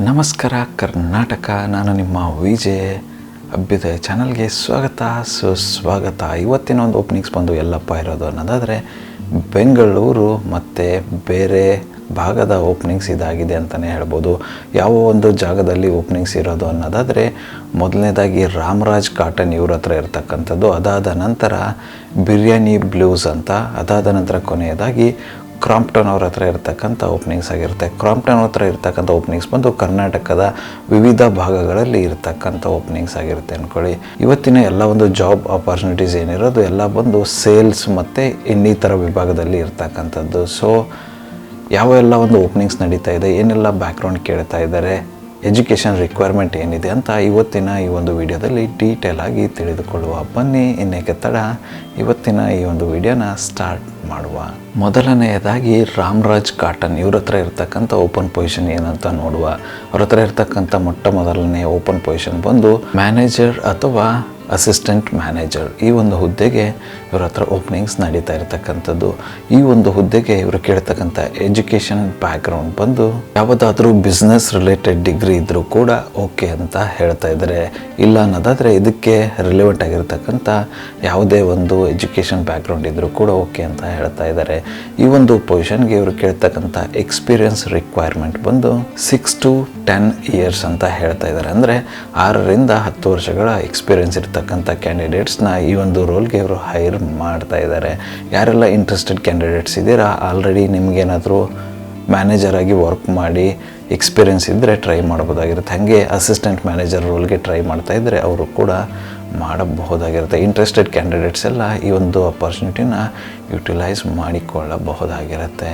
ನಮಸ್ಕಾರ, ಕರ್ನಾಟಕ. ನಾನು ನಿಮ್ಮ ವಿಜಯ್. ಅಭ್ಯುದಯ ಚಾನಲ್ಗೆ ಸ್ವಾಗತ. ಸುಸ್ವಾಗತ. ಇವತ್ತಿನ ಒಂದು ಓಪನಿಂಗ್ಸ್ ಬಂದು ಎಲ್ಲಪ್ಪ ಇರೋದು ಅನ್ನೋದಾದರೆ, ಬೆಂಗಳೂರು ಮತ್ತು ಬೇರೆ ಭಾಗದ ಓಪನಿಂಗ್ಸ್ ಇದಾಗಿದೆ ಅಂತಲೇ ಹೇಳ್ಬೋದು. ಯಾವ ಒಂದು ಜಾಗದಲ್ಲಿ ಓಪನಿಂಗ್ಸ್ ಇರೋದು ಅನ್ನೋದಾದರೆ, ಮೊದಲನೇದಾಗಿ ರಾಮರಾಜ್ ಕಾಟನ್ ಇವ್ರ ಹತ್ರ ಇರ್ತಕ್ಕಂಥದ್ದು. ಅದಾದ ನಂತರ ಬಿರಿಯಾನಿ ಬ್ಲೂಸ್ ಅಂತ. ಅದಾದ ನಂತರ ಕೊನೆಯದಾಗಿ ಕ್ರಾಂಪ್ಟನ್ ಅವ್ರ ಹತ್ರ ಇರ್ತಕ್ಕಂಥ ಓಪನಿಂಗ್ಸ್ ಆಗಿರುತ್ತೆ. ಕ್ರಾಂಪ್ಟನ್ ಹತ್ರ ಇರ್ತಕ್ಕಂಥ ಓಪನಿಂಗ್ಸ್ ಬಂದು ಕರ್ನಾಟಕದ ವಿವಿಧ ಭಾಗಗಳಲ್ಲಿ ಇರ್ತಕ್ಕಂಥ ಓಪನಿಂಗ್ಸ್ ಆಗಿರುತ್ತೆ ಅಂದ್ಕೊಳ್ಳಿ ಇವತ್ತಿನ ಎಲ್ಲ ಒಂದು ಜಾಬ್ ಆಪರ್ಚುನಿಟೀಸ್ ಏನಿರೋದು ಎಲ್ಲ ಬಂದು ಸೇಲ್ಸ್ ಮತ್ತು ಇನ್ನಿತರ ವಿಭಾಗದಲ್ಲಿ ಇರ್ತಕ್ಕಂಥದ್ದು. ಸೊ ಯಾವ ಎಲ್ಲ ಒಂದು ಓಪನಿಂಗ್ಸ್ ನಡೀತಾ ಇದೆ, ಏನೆಲ್ಲ ಬ್ಯಾಕ್ಗ್ರೌಂಡ್ ಕೇಳ್ತಾ ಇದ್ದಾರೆ ಎಜುಕೇಷನ್ ರಿಕ್ವೈರ್ಮೆಂಟ್ ಏನಿದೆ ಅಂತ ಇವತ್ತಿನ ಈ ಒಂದು ವಿಡಿಯೋದಲ್ಲಿ ಡೀಟೇಲ್ ಆಗಿ ತಿಳಿದುಕೊಳ್ಳುವ. ಬನ್ನಿ ಇನ್ನೇಕೆ ತಡ ಇವತ್ತಿನ ಈ ಒಂದು ವಿಡಿಯೋನ ಸ್ಟಾರ್ಟ್ ಮಾಡುವ. ಮೊದಲನೆಯದಾಗಿ ರಾಮರಾಜ್ ಕಾಟನ್, ಇವ್ರ ಹತ್ರ ಇರ್ತಕ್ಕಂಥ ಓಪನ್ ಪೊಸಿಷನ್ ಏನಂತ ನೋಡುವ. ಅವ್ರ ಹತ್ರ ಇರ್ತಕ್ಕಂಥ ಮೊಟ್ಟ ಮೊದಲನೇ ಓಪನ್ ಪೊಸಿಷನ್ ಬಂದು ಮ್ಯಾನೇಜರ್ ಅಥವಾ ಅಸಿಸ್ಟೆಂಟ್ ಮ್ಯಾನೇಜರ್. ಈ ಒಂದು ಹುದ್ದೆಗೆ ಇವ್ರ ಹತ್ರ ಓಪನಿಂಗ್ಸ್ ನಡೀತಾ ಇರತಕ್ಕಂಥದ್ದು. ಈ ಒಂದು ಹುದ್ದೆಗೆ ಇವರು ಕೇಳ್ತಕ್ಕಂಥ ಎಜುಕೇಷನ್ ಬ್ಯಾಕ್ಗ್ರೌಂಡ್ ಬಂದು ಯಾವುದಾದ್ರೂ ಬಿಸ್ನೆಸ್ ರಿಲೇಟೆಡ್ ಡಿಗ್ರಿ ಇದ್ದರೂ ಕೂಡ ಓಕೆ ಅಂತ ಹೇಳ್ತಾ ಇದ್ದಾರೆ ಇಲ್ಲ ಅನ್ನೋದಾದರೆ ಇದಕ್ಕೆ ರಿಲೆವೆಂಟ್ ಆಗಿರ್ತಕ್ಕಂಥ ಯಾವುದೇ ಒಂದು ಎಜುಕೇಷನ್ ಬ್ಯಾಕ್ಗ್ರೌಂಡ್ ಇದ್ದರೂ ಕೂಡ ಓಕೆ ಅಂತ ಹೇಳ್ತಾ ಇದ್ದಾರೆ ಈ ಒಂದು ಪೊಸಿಷನ್ಗೆ ಇವರು ಕೇಳ್ತಕ್ಕಂಥ ಎಕ್ಸ್ಪೀರಿಯನ್ಸ್ ರಿಕ್ವೈರ್ಮೆಂಟ್ ಬಂದು ಸಿಕ್ಸ್ ಟು ಟೆನ್ ಇಯರ್ಸ್ ಅಂತ ಹೇಳ್ತಾ ಇದ್ದಾರೆ ಅಂದರೆ ಆರರಿಂದ ಹತ್ತು ವರ್ಷಗಳ ಎಕ್ಸ್ಪೀರಿಯನ್ಸ್ ಇರ್ತಕ್ಕಂಥ ಕ್ಯಾಂಡಿಡೇಟ್ಸ್ನ ಈ ಒಂದು ರೋಲ್ಗೆ ಇವರು ಹೈರ್ ಮಾಡ್ತಾ ಇದ್ದಾರೆ ಯಾರೆಲ್ಲ ಇಂಟ್ರೆಸ್ಟೆಡ್ ಕ್ಯಾಂಡಿಡೇಟ್ಸ್ ಇದ್ದೀರಾ ಆಲ್ರೆಡಿ ನಿಮಗೇನಾದರೂ ಮ್ಯಾನೇಜರ್ ಆಗಿ ವರ್ಕ್ ಮಾಡಿ ಎಕ್ಸ್ಪೀರಿಯನ್ಸ್ ಇದ್ದರೆ ಟ್ರೈ ಮಾಡ್ಬೋದಾಗಿರುತ್ತೆ. ಹಾಗೆ ಅಸಿಸ್ಟೆಂಟ್ ಮ್ಯಾನೇಜರ್ ರೋಲ್ಗೆ ಟ್ರೈ ಮಾಡ್ತಾ ಇದ್ದರೆ ಅವರು ಕೂಡ ಮಾಡಬಹುದಾಗಿರುತ್ತೆ. ಇಂಟ್ರೆಸ್ಟೆಡ್ ಕ್ಯಾಂಡಿಡೇಟ್ಸ್ ಎಲ್ಲ ಈ ಒಂದು ಅಪರ್ಚುನಿಟಿನ ಯುಟಿಲೈಸ್ ಮಾಡಿಕೊಳ್ಳಬಹುದಾಗಿರುತ್ತೆ.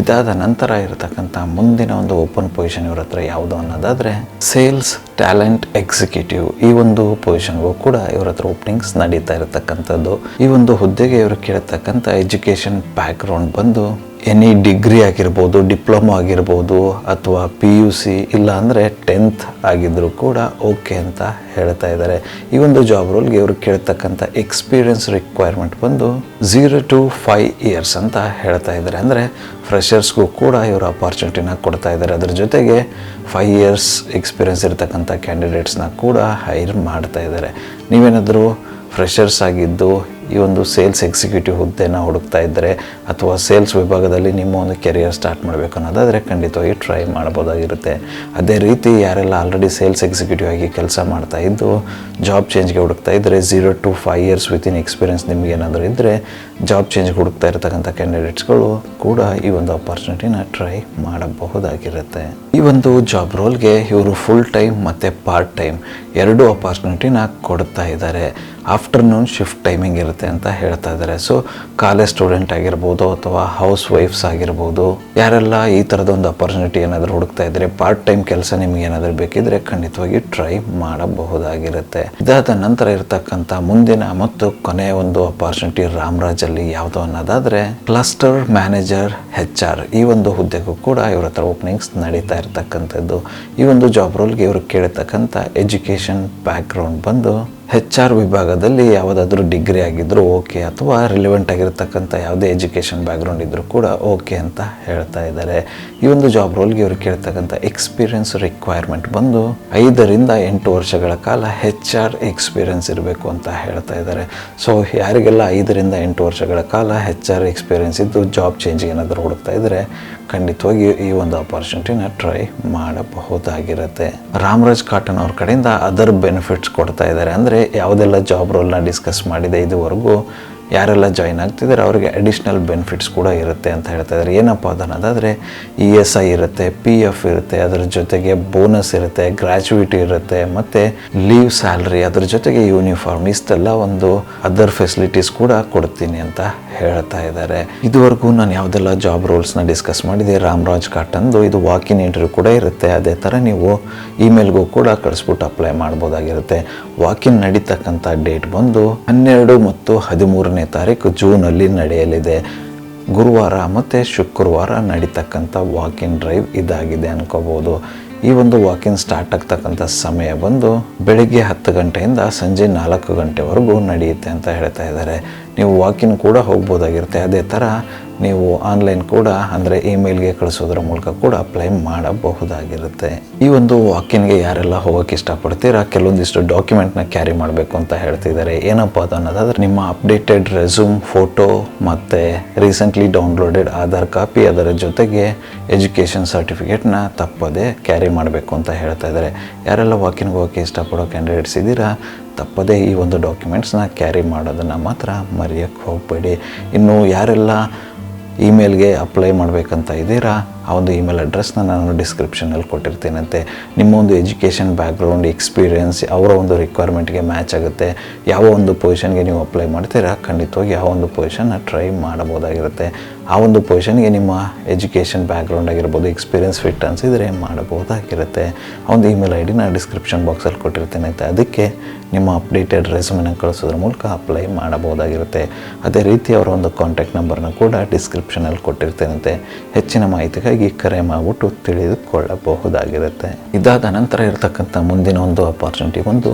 ಇದಾದ ನಂತರ ಇರತಕ್ಕಂಥ ಮುಂದಿನ ಒಂದು ಓಪನ್ ಪೊಸಿಷನ್ ಇವ್ರ ಹತ್ರ ಯಾವುದು ಅನ್ನೋದಾದರೆ ಸೇಲ್ಸ್ ಟ್ಯಾಲೆಂಟ್ ಎಕ್ಸಿಕ್ಯೂಟಿವ್ ಈ ಒಂದು ಪೊಸಿಷನ್ಗೂ ಕೂಡ ಇವ್ರ ಹತ್ರ ಓಪನಿಂಗ್ಸ್ ನಡೀತಾ ಇರತಕ್ಕಂಥದ್ದು. ಈ ಒಂದು ಹುದ್ದೆಗೆ ಇವರು ಕೇಳತಕ್ಕಂಥ ಎಜುಕೇಷನ್ ಬ್ಯಾಕ್ಗ್ರೌಂಡ್ ಬಂದು ಎನಿ ಡಿಗ್ರಿ ಆಗಿರ್ಬೋದು ಡಿಪ್ಲೊಮಾ ಆಗಿರ್ಬೋದು ಅಥವಾ ಪಿ ಯು ಸಿ ಇಲ್ಲ ಅಂದರೆ ಟೆಂತ್ ಆಗಿದ್ದರೂ ಕೂಡ ಓಕೆ ಅಂತ ಹೇಳ್ತಾ ಇದ್ದಾರೆ ಈ ಒಂದು ಜಾಬ್ ರೋಲ್ಗೆ ಇವರು ಕೇಳ್ತಕ್ಕಂಥ ಎಕ್ಸ್ಪೀರಿಯನ್ಸ್ ರಿಕ್ವೈರ್ಮೆಂಟ್ ಬಂದು ಝೀರೋ ಟು ಫೈವ್ ಇಯರ್ಸ್ ಅಂತ ಹೇಳ್ತಾ ಇದ್ದಾರೆ. ಅಂದರೆ ಫ್ರೆಷರ್ಸ್ಗೂ ಕೂಡ ಇವರು ಅಪಾರ್ಚುನಿಟಿನ ಕೊಡ್ತಾ ಇದ್ದಾರೆ. ಅದ್ರ ಜೊತೆಗೆ ಫೈವ್ ಇಯರ್ಸ್ ಎಕ್ಸ್ಪೀರಿಯನ್ಸ್ ಇರತಕ್ಕಂಥ ಕ್ಯಾಂಡಿಡೇಟ್ಸ್ನ ಕೂಡ ಹೈರ್ ಮಾಡ್ತಾ ಇದ್ದಾರೆ. ನೀವೇನಾದರೂ ಫ್ರೆಷರ್ಸ್ ಆಗಿದ್ದು ಈ ಒಂದು ಸೇಲ್ಸ್ ಎಕ್ಸಿಕ್ಯೂಟಿವ್ ಹುದ್ದೆನ ಹುಡುಕ್ತಾ ಇದ್ದರೆ ಅಥವಾ ಸೇಲ್ಸ್ ವಿಭಾಗದಲ್ಲಿ ನಿಮ್ಮ ಒಂದು ಕೆರಿಯರ್ ಸ್ಟಾರ್ಟ್ ಮಾಡಬೇಕು ಅನ್ನೋದಾದರೆ ಖಂಡಿತವಾಗಿ ಟ್ರೈ ಮಾಡ್ಬೋದಾಗಿರುತ್ತೆ ಅದೇ ರೀತಿ ಯಾರೆಲ್ಲ ಆಲ್ರೆಡಿ ಸೇಲ್ಸ್ ಎಕ್ಸಿಕ್ಯೂಟಿವ್ ಆಗಿ ಕೆಲಸ ಮಾಡ್ತಾ ಇದ್ದು, ಜಾಬ್ ಚೇಂಜ್ಗೆ ಹುಡುಕ್ತಾ ಇದ್ದರೆ zero to five years within experience ನಿಮ್ಗೆ ಏನಾದರೂ ಇದ್ದರೆ ಜಾಬ್ ಚೇಂಜ್ಗೆ ಹುಡುಕ್ತಾ ಇರತಕ್ಕಂಥ ಕ್ಯಾಂಡಿಡೇಟ್ಸ್ಗಳು ಕೂಡ ಈ ಒಂದು ಅಪಾರ್ಚುನಿಟಿನ ಟ್ರೈ ಮಾಡಬಹುದಾಗಿರುತ್ತೆ. ಈ ಒಂದು ಜಾಬ್ ರೋಲ್ಗೆ ಇವರು ಫುಲ್ ಟೈಮ್ ಮತ್ತು ಪಾರ್ಟ್ ಟೈಮ್ ಎರಡು ಅಪಾರ್ಚುನಿಟಿನ ಕೊಡ್ತಾ ಇದ್ದಾರೆ. ಆಫ್ಟರ್ನೂನ್ ಶಿಫ್ಟ್ ಟೈಮಿಂಗ್ ಇರುತ್ತೆ ಅಂತ ಹೇಳ್ತಾ ಇದ್ದಾರೆ. ಸೊ ಕಾಲೇಜ್ ಸ್ಟೂಡೆಂಟ್ ಆಗಿರ್ಬೋದು ಅಥವಾ ಹೌಸ್ ವೈಫ್ಸ್ ಆಗಿರ್ಬೋದು, ಯಾರೆಲ್ಲ ಈ ಥರದ ಒಂದು ಅಪರ್ಚುನಿಟಿ ಏನಾದರೂ ಹುಡುಕ್ತಾ ಇದ್ರೆ ಪಾರ್ಟ್ ಟೈಮ್ ಕೆಲಸ ನಿಮ್ಗೆ ಏನಾದರೂ ಬೇಕಿದ್ರೆ ಖಂಡಿತವಾಗಿ ಟ್ರೈ ಮಾಡಬಹುದಾಗಿರುತ್ತೆ. ಇದಾದ ನಂತರ ಇರತಕ್ಕಂಥ ಮುಂದಿನ ಮತ್ತು ಕೊನೆಯ ಒಂದು ಅಪಾರ್ಚುನಿಟಿ ರಾಮರಾಜಲ್ಲಿ ಯಾವುದು ಅನ್ನೋದಾದರೆ ಕ್ಲಸ್ಟರ್ ಮ್ಯಾನೇಜರ್ ಹೆಚ್ ಆರ್ ಈ ಒಂದು ಹುದ್ದೆಗೂ ಕೂಡ ಇವರ ಹತ್ರ ಓಪನಿಂಗ್ಸ್ ನಡೀತಾ ಇರತಕ್ಕಂಥದ್ದು. ಈ ಒಂದು ಜಾಬ್ ರೋಲ್ಗೆ ಇವರು ಕೇಳತಕ್ಕಂಥ ಎಜುಕೇಷನ್ ಬ್ಯಾಕ್ಗ್ರೌಂಡ್ ಬಂದು ಹೆಚ್ ಆರ್ ವಿಭಾಗದಲ್ಲಿ ಯಾವುದಾದ್ರೂ ಡಿಗ್ರಿ ಆಗಿದ್ದರೂ ಓಕೆ ಅಥವಾ ರಿಲಿವೆಂಟ್ ಆಗಿರತಕ್ಕಂಥ ಯಾವುದೇ ಎಜುಕೇಷನ್ ಬ್ಯಾಕ್ಗ್ರೌಂಡ್ ಇದ್ದರೂ ಕೂಡ ಓಕೆ ಅಂತ ಹೇಳ್ತಾ ಇದ್ದಾರೆ. ಈ ಒಂದು ಜಾಬ್ ರೋಲ್ಗೆ ಇವರು ಕೇಳ್ತಕ್ಕಂಥ ಎಕ್ಸ್ಪೀರಿಯನ್ಸ್ ರಿಕ್ವೈರ್ಮೆಂಟ್ ಬಂದು ಐದರಿಂದ ಎಂಟು ವರ್ಷಗಳ ಕಾಲ ಹೆಚ್ ಆರ್ ಎಕ್ಸ್ಪೀರಿಯನ್ಸ್ ಇರಬೇಕು ಅಂತ ಹೇಳ್ತಾ ಇದ್ದಾರೆ. ಸೊ ಯಾರಿಗೆಲ್ಲ ಐದರಿಂದ ಎಂಟು ವರ್ಷಗಳ ಕಾಲ ಹೆಚ್ ಆರ್ ಎಕ್ಸ್ಪೀರಿಯನ್ಸ್ ಇದ್ದು ಜಾಬ್ ಚೇಂಜ್ ಏನಾದರೂ ಹುಡುಕ್ತಾ ಇದ್ದರೆ ಖಂಡಿತವಾಗಿ ಈ ಒಂದು ಅಪಾರ್ಚುನಿಟಿನ ಟ್ರೈ ಮಾಡಬಹುದಾಗಿರುತ್ತೆ. ರಾಮರಾಜ್ ಕಾಟನ್ ಅವ್ರ ಕಡೆಯಿಂದ ಅದರ್ ಬೆನಿಫಿಟ್ಸ್ ಕೊಡ್ತಾ ಇದ್ದಾರೆ. ಅಂದರೆ ಯಾವುದೆಲ್ಲ ಜಾಬ್ ರೋಲ್ನ ಡಿಸ್ಕಸ್ ಮಾಡಿದೆ ಇದುವರೆಗೂ, ಯಾರೆಲ್ಲ ಜಾಯ್ನ್ ಆಗ್ತಿದ್ದಾರೆ, ಅವರಿಗೆ ಅಡಿಷ್ನಲ್ ಬೆನಿಫಿಟ್ಸ್ ಕೂಡ ಇರುತ್ತೆ ಅಂತ ಹೇಳ್ತಾ ಇದ್ದಾರೆ. ಏನಪ್ಪ ಅದನ್ನೋದಾದರೆ ಇ ಎಸ್ ಐ ಇರುತ್ತೆ ಪಿ ಎಫ್ ಇರುತ್ತೆ, ಅದರ ಜೊತೆಗೆ ಬೋನಸ್ ಇರುತ್ತೆ ಗ್ರ್ಯಾಚುಯಿಟಿ ಇರುತ್ತೆ, ಮತ್ತು ಲೀವ್ ಸ್ಯಾಲ್ರಿ ಅದ್ರ ಜೊತೆಗೆ ಯೂನಿಫಾರ್ಮ್ ಇಷ್ಟೆಲ್ಲ ಒಂದು ಅದರ್ ಫೆಸಿಲಿಟೀಸ್ ಕೂಡ ಕೊಡ್ತೀನಿ ಅಂತ ಹೇಳ್ತಾ ಇದ್ದಾರೆ. ಇದುವರೆಗೂ ನಾನು ಯಾವುದೆಲ್ಲ ಜಾಬ್ ರೋಲ್ಸ್ನ ಡಿಸ್ಕಸ್ ಮಾಡಿದೆ, ರಾಮರಾಜ್ ಕಾಟನ್ದು ಇದು ವಾಕ್ ಇನ್ ಇಂಟರ್ವ್ಯೂ ಕೂಡ ಇರುತ್ತೆ. ಅದೇ ಥರ ನೀವು ಇಮೇಲ್ಗೂ ಕೂಡ ಕಳಿಸ್ಬಿಟ್ಟು ಅಪ್ಲೈ ಮಾಡ್ಬೋದಾಗಿರುತ್ತೆ. ಇನ್ ನಡೀತಕ್ಕಂಥ ಡೇಟ್ ಬಂದು ಹನ್ನೆರಡು ಮತ್ತು ಹದಿಮೂರನೇ ತಾರೀಕು ಜೂನಲ್ಲಿ ನಡೆಯಲಿದೆ. ಗುರುವಾರ ಮತ್ತು ಶುಕ್ರವಾರ ನಡೀತಕ್ಕಂಥ ವಾಕಿನ್ ಡ್ರೈವ್ ಇದಾಗಿದೆ ಅನ್ಕೋಬೋದು. ಈ ಒಂದು ವಾಕಿಂಗ್ ಸ್ಟಾರ್ಟ್ ಆಗ್ತಕ್ಕಂಥ ಸಮಯ ಬಂದು ಬೆಳಿಗ್ಗೆ ಹತ್ತು ಗಂಟೆಯಿಂದ ಸಂಜೆ ನಾಲ್ಕು ಗಂಟೆವರೆಗೂ ನಡೆಯುತ್ತೆ ಅಂತ ಹೇಳ್ತಾ ಇದ್ದಾರೆ. ನೀವು ವಾಕಿನ್ ಕೂಡ ಹೋಗ್ಬೋದಾಗಿರುತ್ತೆ. ಅದೇ ಥರ ನೀವು ಆನ್ಲೈನ್ ಕೂಡ, ಅಂದರೆ ಇಮೇಲ್ಗೆ ಕಳಿಸೋದ್ರ ಮೂಲಕ ಕೂಡ ಅಪ್ಲೈ ಮಾಡಬಹುದಾಗಿರುತ್ತೆ. ಈ ಒಂದು ವಾಕಿನ್ಗೆ ಯಾರೆಲ್ಲ ಹೋಗೋಕ್ಕೆ ಇಷ್ಟಪಡ್ತೀರಾ? ಕೆಲವೊಂದಿಷ್ಟು ಡಾಕ್ಯುಮೆಂಟ್ನ ಕ್ಯಾರಿ ಮಾಡಬೇಕು ಅಂತ ಹೇಳ್ತಿದ್ದಾರೆ. ಏನಪ್ಪ ಅದು ಅನ್ನೋದಾದ್ರೆ, ನಿಮ್ಮ ಅಪ್ಡೇಟೆಡ್ ರೆಸ್ಯೂಮ್ ಫೋಟೋ ಮತ್ತು ರೀಸೆಂಟ್ಲಿ ಡೌನ್ಲೋಡೆಡ್ ಆಧಾರ್ ಕಾಪಿ ಅದರ ಜೊತೆಗೆ ಎಜುಕೇಷನ್ ಸರ್ಟಿಫಿಕೇಟ್ನ ತಪ್ಪದೇ ಕ್ಯಾರಿ ಮಾಡಬೇಕು ಅಂತ ಹೇಳ್ತಾ ಇದ್ದಾರೆ. ಯಾರೆಲ್ಲ ವಾಕಿನ್ಗೆ ಹೋಗೋಕ್ಕೆ ಇಷ್ಟಪಡೋ ಕ್ಯಾಂಡಿಡೇಟ್ಸ್ ಇದ್ದೀರಾ? ತಪ್ಪದೇ ಈ ಒಂದು ಡಾಕ್ಯುಮೆಂಟ್ಸ್ನ ಕ್ಯಾರಿ ಮಾಡೋದನ್ನು ಮಾತ್ರ ಮರೆಯೋಕ್ಕೆ ಹೋಗಬೇಡಿ. ಇನ್ನು ಯಾರೆಲ್ಲ ಇಮೇಲ್ಗೆ ಅಪ್ಲೈ ಮಾಡಬೇಕಂತ ಇದ್ದೀರಾ ಆ ಒಂದು ಇಮೇಲ್ ಅಡ್ರೆಸ್ನ ನಾನು ಡಿಸ್ಕ್ರಿಪ್ಷನಲ್ಲಿ ಕೊಟ್ಟಿರ್ತೀನಂತೆ. ನಿಮ್ಮ ಒಂದು ಎಜುಕೇಷನ್ ಬ್ಯಾಕ್ಗ್ರೌಂಡ್ ಎಕ್ಸ್ಪೀರಿಯನ್ಸ್ ಅವರ ಒಂದು ರಿಕ್ವೈರ್ಮೆಂಟ್ಗೆ ಮ್ಯಾಚ್ ಆಗುತ್ತೆ. ಯಾವ ಒಂದು ಪೊಸಿಷನ್ಗೆ ನೀವು ಅಪ್ಲೈ ಮಾಡ್ತೀರಾ, ಖಂಡಿತವಾಗಿ ಆ ಒಂದು ಪೊಸಿಷನ್ನ ಟ್ರೈ ಮಾಡಬಹುದಾಗಿರುತ್ತೆ. ಆ ಒಂದು ಪೊಸಿಷನ್ಗೆ ನಿಮ್ಮ ಎಜುಕೇಷನ್ ಬ್ಯಾಕ್ಗ್ರೌಂಡ್ ಆಗಿರ್ಬೋದು ಎಕ್ಸ್ಪೀರಿಯನ್ಸ್ ಫಿಟ್ ಅನಿಸಿದರೆ ಮಾಡಬಹುದಾಗಿರುತ್ತೆ. ಆ ಒಂದು ಇಮೇಲ್ ಐ ಡಿನ ಡಿಸ್ಕ್ರಿಪ್ಷನ್ ಬಾಕ್ಸಲ್ಲಿ ಅಂತ ಅದಕ್ಕೆ ನಿಮ್ಮ ಅಪ್ಡೇಟೆಡ್ ರೆಸ್ಯೂಮನ್ನು ಕಳಿಸೋದ್ರ ಮೂಲಕ ಅಪ್ಲೈ ಮಾಡಬಹುದಾಗಿರುತ್ತೆ. ಅದೇ ರೀತಿ ಅವರ ಒಂದು ಕಾಂಟ್ಯಾಕ್ಟ್ ನಂಬರ್ನ ಕೂಡ ಡಿಸ್ಕ್ರಿಪ್ಷನಲ್ಲಿ ಕೊಟ್ಟಿರ್ತೇನಂತೆ. ಹೆಚ್ಚಿನ ಮಾಹಿತಿಗಾಗಿ ಕರೆ ಮಾಡಿಬಿಟ್ಟು ತಿಳಿದುಕೊಳ್ಳಬಹುದಾಗಿರುತ್ತೆ. ಇದಾದ ನಂತರ ಇರತಕ್ಕಂಥ ಮುಂದಿನ ಒಂದು ಅಪಾರ್ಚುನಿಟಿ ಒಂದು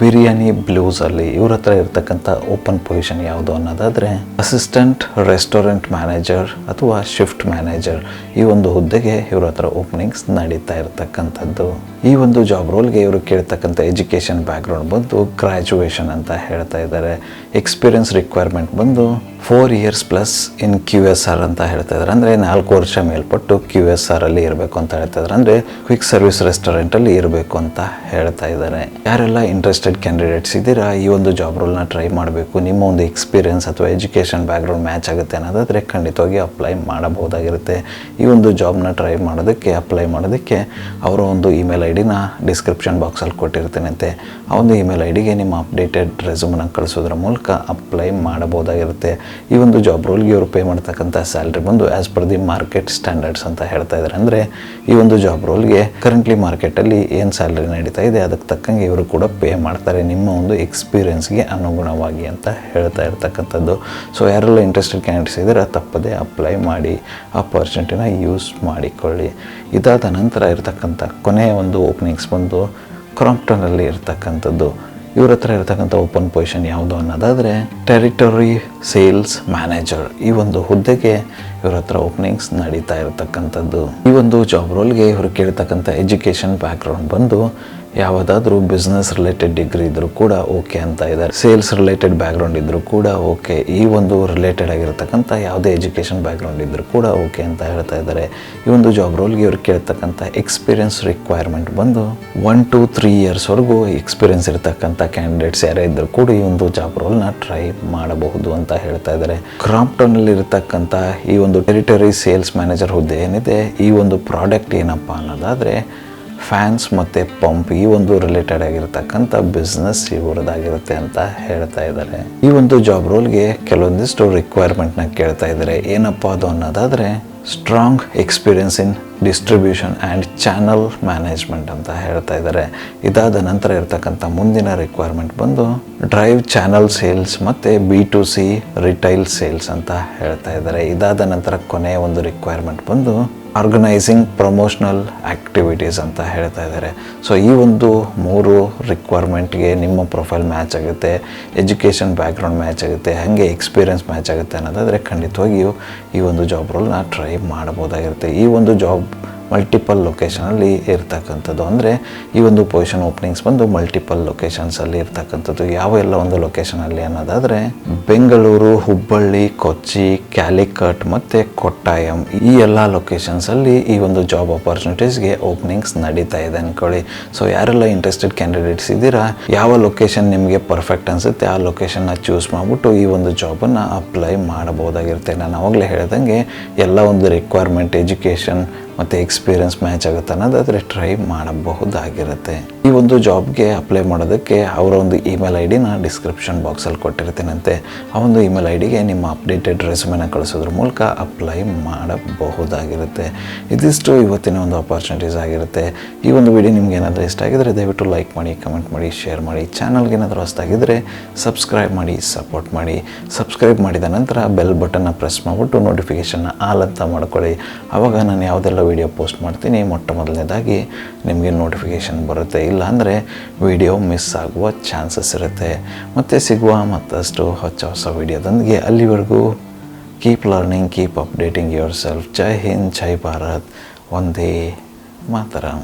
ಬಿರಿಯಾನಿ ಬ್ಲೂಸಲ್ಲಿ ಇವ್ರ ಹತ್ರ ಇರ್ತಕ್ಕಂಥ ಓಪನ್ ಪೊಸಿಷನ್ ಯಾವುದು ಅನ್ನೋದಾದರೆ ಅಸಿಸ್ಟೆಂಟ್, ರೆಸ್ಟೋರೆಂಟ್ ಮ್ಯಾನೇಜರ್ ಅಥವಾ ಶಿಫ್ಟ್ ಮ್ಯಾನೇಜರ್ ಈ ಒಂದು ಹುದ್ದೆಗೆ ಇವ್ರ ಹತ್ರ ಓಪನಿಂಗ್ಸ್ ನಡೀತಾ ಇರತಕ್ಕಂಥದ್ದು. ಈ ಒಂದು ಜಾಬ್ ರೋಲ್ಗೆ ಇವರು ಕೇಳ್ತಕ್ಕಂಥ ಎಜುಕೇಷನ್ ಬ್ಯಾಕ್ಗ್ರೌಂಡ್ ಬಂದು ಗ್ರ್ಯಾಜುಯೇಷನ್ ಅಂತ ಹೇಳ್ತಾ ಇದ್ದಾರೆ. ಎಕ್ಸ್ಪೀರಿಯನ್ಸ್ ರಿಕ್ವೈರ್ಮೆಂಟ್ ಬಂದು four years plus in Q S R ಅಂತ ಹೇಳ್ತಾ ಇದ್ದಾರೆ. ಅಂದರೆ ನಾಲ್ಕು ವರ್ಷ ಮೇಲ್ಪಟ್ಟು ಕ್ಯೂ ಎಸ್ ಆರ್ ಅಲ್ಲಿ ಇರಬೇಕು ಅಂತ ಹೇಳ್ತಾ ಇದ್ದಾರೆ. ಅಂದರೆ ಕ್ವಿಕ್ ಸರ್ವಿಸ್ ರೆಸ್ಟೋರೆಂಟಲ್ಲಿ ಇರಬೇಕು ಅಂತ ಹೇಳ್ತಾ ಇದ್ದಾರೆ. ಯಾರೆಲ್ಲ ಇಂಟ್ರೆಸ್ಟೆಡ್ ಕ್ಯಾಂಡಿಡೇಟ್ಸ್ ಇದ್ದೀರಾ? ಈ ಒಂದು ಜಾಬ್ ರೋಲ್ನ ಟ್ರೈ ಮಾಡಬೇಕು. ನಿಮ್ಮ ಒಂದು ಎಕ್ಸ್ಪೀರಿಯನ್ಸ್ ಅಥವಾ ಎಜುಕೇಷನ್ ಬ್ಯಾಕ್ಗ್ರೌಂಡ್ ಮ್ಯಾಚ್ ಆಗುತ್ತೆ ಅನ್ನೋದಾದರೆ ಖಂಡಿತವಾಗಿ ಅಪ್ಲೈ ಮಾಡಬಹುದಾಗಿರುತ್ತೆ. ಈ ಒಂದು ಜಾಬ್ನ ಟ್ರೈ ಮಾಡೋದಕ್ಕೆ ಅಪ್ಲೈ ಮಾಡೋದಕ್ಕೆ ಅವರ ಒಂದು ಇಮೇಲ್ ಐ ಡಿನ ಡಿಸ್ಕ್ರಿಪ್ಷನ್ ಬಾಕ್ಸಲ್ಲಿ ಕೊಟ್ಟಿರ್ತೀನಂತೆ. ಆ ಒಂದು ಇಮೇಲ್ ಐ ಡಿಗೆ ನಿಮ್ಮ ಅಪ್ಡೇಟೆಡ್ ರೆಸ್ಯೂಮ್ನ ಕಳಿಸೋದ್ರ ಮೂಲಕ ಅಪ್ಲೈ ಮಾಡಬಹುದಾಗಿರುತ್ತೆ. ಈ ಒಂದು ಜಾಬ್ ರೋಲ್ಗೆ ಇವರು ಪೇ ಮಾಡ್ತಕ್ಕಂಥ ಸ್ಯಾಲ್ರಿ ಬಂದು as per the market standards ಅಂತ ಹೇಳ್ತಾ ಇದ್ದಾರೆ ಅಂದರೆ ಈ ಒಂದು ಜಾಬ್ ರೋಲ್ಗೆ ಕರೆಂಟ್ಲಿ ಮಾರ್ಕೆಟಲ್ಲಿ ಏನು ಸ್ಯಾಲ್ರಿ ನಡೀತಾ ಇದೆ, ಅದಕ್ಕೆ ತಕ್ಕಂಗೆ ಇವರು ಕೂಡ ಪೇ ಮಾಡ್ತಾರೆ ನಿಮ್ಮ ಒಂದು ಎಕ್ಸ್ಪೀರಿಯನ್ಸ್ಗೆ ಅನುಗುಣವಾಗಿ ಅಂತ ಹೇಳ್ತಾ ಇರ್ತಕ್ಕಂಥದ್ದು. ಸೊ ಯಾರೆಲ್ಲ ಇಂಟ್ರೆಸ್ಟೆಡ್ ಕ್ಯಾಂಡಿಡೇಟ್ಸ್ ಇದ್ದರೆ, ತಪ್ಪದೇ ಅಪ್ಲೈ ಮಾಡಿ ಆಪರ್ಚುನಿಟಿನ ಯೂಸ್ ಮಾಡಿಕೊಳ್ಳಿ. ಇದಾದ ನಂತರ ಇರತಕ್ಕಂಥ ಕೊನೆಯ ಒಂದು ಓಪನಿಂಗ್ಸ್ ಬಂದು ಕ್ರಾಂಪ್ಟನಲ್ಲಿ ಇರ್ತಕ್ಕಂಥದ್ದು. ಇವ್ರ ಹತ್ರ ಇರತಕ್ಕಂಥ ಓಪನ್ ಪೊಸಿಷನ್ ಯಾವುದು ಅನ್ನೋದಾದರೆ ಟೆರಿಟರಿ ಸೇಲ್ಸ್ ಮ್ಯಾನೇಜರ್ ಈ ಒಂದು ಹುದ್ದೆಗೆ ಇವ್ರ ಹತ್ರ ಓಪನಿಂಗ್ಸ್ ನಡೀತಾ ಇರತಕ್ಕಂಥದ್ದು. ಈ ಒಂದು ಜಾಬ್ ರೋಲ್ಗೆ ಇವರು ಕೇಳ್ತಕ್ಕಂಥ ಎಜುಕೇಷನ್ ಬ್ಯಾಕ್ಗ್ರೌಂಡ್ ಬಂದು ಯಾವುದಾದ್ರೂ ಬಿಸ್ನೆಸ್ ರಿಲೇಟೆಡ್ ಡಿಗ್ರಿ ಇದ್ದರೂ ಕೂಡ ಓಕೆ ಅಂತ ಇದ್ದಾರೆ. ಸೇಲ್ಸ್ ರಿಲೇಟೆಡ್ ಬ್ಯಾಕ್ಗ್ರೌಂಡ್ ಇದ್ದರೂ ಕೂಡ ಓಕೆ ಈ ಒಂದು ರಿಲೇಟೆಡ್ ಆಗಿರ್ತಕ್ಕಂಥ ಯಾವುದೇ ಎಜುಕೇಷನ್ ಬ್ಯಾಕ್ಗ್ರೌಂಡ್ ಇದ್ದರೂ ಕೂಡ ಓಕೆ ಅಂತ ಹೇಳ್ತಾ ಇದ್ದಾರೆ. ಈ ಒಂದು ಜಾಬ್ ರೋಲ್ಗೆ ಇವ್ರು ಕೇಳ್ತಕ್ಕಂಥ ಎಕ್ಸ್ಪೀರಿಯನ್ಸ್ ರಿಕ್ವೈರ್ಮೆಂಟ್ ಬಂದು ಒನ್ ಟು ತ್ರೀ ಇಯರ್ಸ್ವರೆಗೂ ಎಕ್ಸ್ಪೀರಿಯನ್ಸ್ ಇರತಕ್ಕಂಥ ಕ್ಯಾಂಡಿಡೇಟ್ಸ್ ಯಾರೇ ಇದ್ದರೂ ಕೂಡ ಈ ಒಂದು ಜಾಬ್ ರೋಲ್ನ ಟ್ರೈ ಮಾಡಬಹುದು ಅಂತ ಹೇಳ್ತಾ ಇದ್ದಾರೆ. ಕ್ರಾಂಪ್ಟನ್ನಲ್ಲಿ ಇರತಕ್ಕಂಥ ಈ ಒಂದು ಟೆರಿಟರಿ ಸೇಲ್ಸ್ ಮ್ಯಾನೇಜರ್ ಹುದ್ದೆ ಏನಿದೆ, ಈ ಒಂದು ಪ್ರಾಡಕ್ಟ್ ಏನಪ್ಪ ಅನ್ನೋದಾದರೆ ಫ್ಯಾನ್ಸ್ ಮತ್ತು ಪಂಪ್ ಈ ಒಂದು ರಿಲೇಟೆಡ್ ಆಗಿರತಕ್ಕಂಥ ಬಿಸ್ನೆಸ್ ಇವರದಾಗಿರುತ್ತೆ ಅಂತ ಹೇಳ್ತಾ ಇದ್ದಾರೆ. ಈ ಒಂದು ಜಾಬ್ ರೋಲ್ಗೆ ಕೆಲವೊಂದಿಷ್ಟು ರಿಕ್ವೈರ್ಮೆಂಟ್ನ ಕೇಳ್ತಾ ಇದ್ದಾರೆ. ಏನಪ್ಪ ಅದು ಅನ್ನೋದಾದರೆ strong experience in distribution and channel management ಅಂತ ಹೇಳ್ತಾ ಇದ್ದಾರೆ. ಇದಾದ ನಂತರ ಇರತಕ್ಕಂಥ ಮುಂದಿನ ರಿಕ್ವೈರ್ಮೆಂಟ್ ಬಂದು ಡ್ರೈವ್ ಚಾನಲ್ ಸೇಲ್ಸ್ ಮತ್ತು B to C retail sales ಅಂತ ಹೇಳ್ತಾ ಇದ್ದಾರೆ. ಇದಾದ ನಂತರ ಕೊನೆಯ ಒಂದು ರಿಕ್ವೈರ್ಮೆಂಟ್ ಬಂದು ಆರ್ಗನೈಸಿಂಗ್ ಪ್ರಮೋಷನಲ್ ಆ್ಯಕ್ಟಿವಿಟೀಸ್ ಅಂತ ಹೇಳ್ತಾ ಇದ್ದಾರೆ. ಸೊ ಈ ಒಂದು ಮೂರು ರಿಕ್ವೈರ್ಮೆಂಟ್ಗೆ ನಿಮ್ಮ ಪ್ರೊಫೈಲ್ ಮ್ಯಾಚ್ ಆಗುತ್ತೆ ಎಜುಕೇಷನ್ ಬ್ಯಾಕ್ಗ್ರೌಂಡ್ ಮ್ಯಾಚ್ ಆಗುತ್ತೆ, ಹಾಗೆ ಎಕ್ಸ್ಪೀರಿಯನ್ಸ್ ಮ್ಯಾಚ್ ಆಗುತ್ತೆ ಅನ್ನೋದಾದರೆ ಖಂಡಿತವಾಗಿಯೂ ಈ ಒಂದು ಜಾಬ್ ರೋಲ್ನ ಟ್ರೈ ಮಾಡ್ಬೋದಾಗಿರುತ್ತೆ ಈ ಒಂದು ಜಾಬ್ ಮಲ್ಟಿಪಲ್ ಲೊಕೇಶನಲ್ಲಿ ಇರ್ತಕ್ಕಂಥದ್ದು. ಅಂದರೆ ಈ ಒಂದು ಪೊಸಿಷನ್ ಓಪನಿಂಗ್ಸ್ ಬಂದು ಮಲ್ಟಿಪಲ್ ಲೊಕೇಶನ್ಸಲ್ಲಿ ಇರ್ತಕ್ಕಂಥದ್ದು. ಯಾವ ಎಲ್ಲ ಒಂದು ಲೊಕೇಶನಲ್ಲಿ ಅನ್ನೋದಾದರೆ ಬೆಂಗಳೂರು, ಹುಬ್ಬಳ್ಳಿ, ಕೊಚ್ಚಿ ಕ್ಯಾಲಿಕಟ್ ಮತ್ತು ಕೊಟ್ಟಾಯಂ. ಈ ಎಲ್ಲ ಲೊಕೇಶನ್ಸಲ್ಲಿ ಈ ಒಂದು ಜಾಬ್ ಅಪರ್ಚುನಿಟೀಸ್ಗೆ ಓಪನಿಂಗ್ಸ್ ನಡೀತಾ ಇದೆ ಅಂದ್ಕೊಳ್ಳಿ ಸೊ ಯಾರೆಲ್ಲ ಇಂಟ್ರೆಸ್ಟೆಡ್ ಕ್ಯಾಂಡಿಡೇಟ್ಸ್ ಇದ್ದೀರಾ, ಯಾವ ಲೊಕೇಶನ್ ನಿಮಗೆ ಪರ್ಫೆಕ್ಟ್ ಅನಿಸುತ್ತೆ, ಆ ಲೊಕೇಶನ್ನ ಚೂಸ್ ಮಾಡಿಬಿಟ್ಟು ಈ ಒಂದು ಜಾಬನ್ನು ಅಪ್ಲೈ ಮಾಡಬಹುದಾಗಿರುತ್ತೆ. ನಾನು ಆವಾಗಲೇ ಹೇಳ್ದಂಗೆ ಎಲ್ಲ ಒಂದು ರಿಕ್ವೈರ್ಮೆಂಟ್ ಎಜುಕೇಷನ್ ಮತ್ತು ಎಕ್ಸ್ಪೀರಿಯನ್ಸ್ ಮ್ಯಾಚ್ ಆಗುತ್ತೆ ಅನ್ನೋದಾದರೆ ಟ್ರೈ ಮಾಡಬಹುದಾಗಿರುತ್ತೆ. ಈ ಒಂದು ಜಾಬ್ಗೆ ಅಪ್ಲೈ ಮಾಡೋದಕ್ಕೆ ಅವರ ಒಂದು ಇಮೇಲ್ ಐ ಡಿನ ಡಿಸ್ಕ್ರಿಪ್ಷನ್ ಬಾಕ್ಸಲ್ಲಿ ಕೊಟ್ಟಿರ್ತೀನಂತೆ. ಆ ಒಂದು ಇಮೇಲ್ ಐ ಡಿಗೆ ನಿಮ್ಮ ಅಪ್ಡೇಟೆಡ್ ರೆಸ್ಯೂಮೆನ ಕಳಿಸೋದ್ರ ಮೂಲಕ ಅಪ್ಲೈ ಮಾಡಬಹುದಾಗಿರುತ್ತೆ. ಇದಿಷ್ಟು ಇವತ್ತಿನ ಒಂದು ಅಪಾರ್ಚುನಿಟೀಸ್ ಆಗಿರುತ್ತೆ. ಈ ಒಂದು ವಿಡಿಯೋ ನಿಮ್ಗೆ ಏನಾದರೂ ಇಷ್ಟ ಆಗಿದ್ರೆ ದಯವಿಟ್ಟು ಲೈಕ್ ಮಾಡಿ ಕಮೆಂಟ್ ಮಾಡಿ ಶೇರ್ ಮಾಡಿ. ಚಾನಲ್ಗೆ ಏನಾದರೂ ಹೊಸ್ದಾಗಿದ್ದರೆ ಸಬ್ಸ್ಕ್ರೈಬ್ ಮಾಡಿ ಸಪೋರ್ಟ್ ಮಾಡಿ. ಸಬ್ಸ್ಕ್ರೈಬ್ ಮಾಡಿದ ನಂತರ ಬೆಲ್ ಬಟನ್ನ ಪ್ರೆಸ್ ಮಾಡಿಬಿಟ್ಟು ನೋಟಿಫಿಕೇಷನ್ನ ಆಲ್ ಅಂತ ಮಾಡ್ಕೊಳ್ಳಿ. ಆವಾಗ ನಾನು ಯಾವುದೆಲ್ಲ ವೀಡಿಯೋ ಪೋಸ್ಟ್ ಮಾಡ್ತೀನಿ, ಮೊಟ್ಟ ಮೊದಲನೇದಾಗಿ ನಿಮಗೆ ನೋಟಿಫಿಕೇಷನ್ ಬರುತ್ತೆ. ಇಲ್ಲ ಅಂದರೆ ವಿಡಿಯೋ ಮಿಸ್ ಆಗುವ ಚಾನ್ಸಸ್ ಇರುತ್ತೆ. ಮತ್ತು ಸಿಗುವ ಮತ್ತಷ್ಟು ಹೊಸ ಹೊಸ ವಿಡಿಯೋದೊಂದಿಗೆ ಅಲ್ಲಿವರೆಗೂ keep learning keep updating yourself ಜೈ ಹಿಂದ್, ಜೈ ಭಾರತ್. ಒಂದೇ ಮಾತರಂ.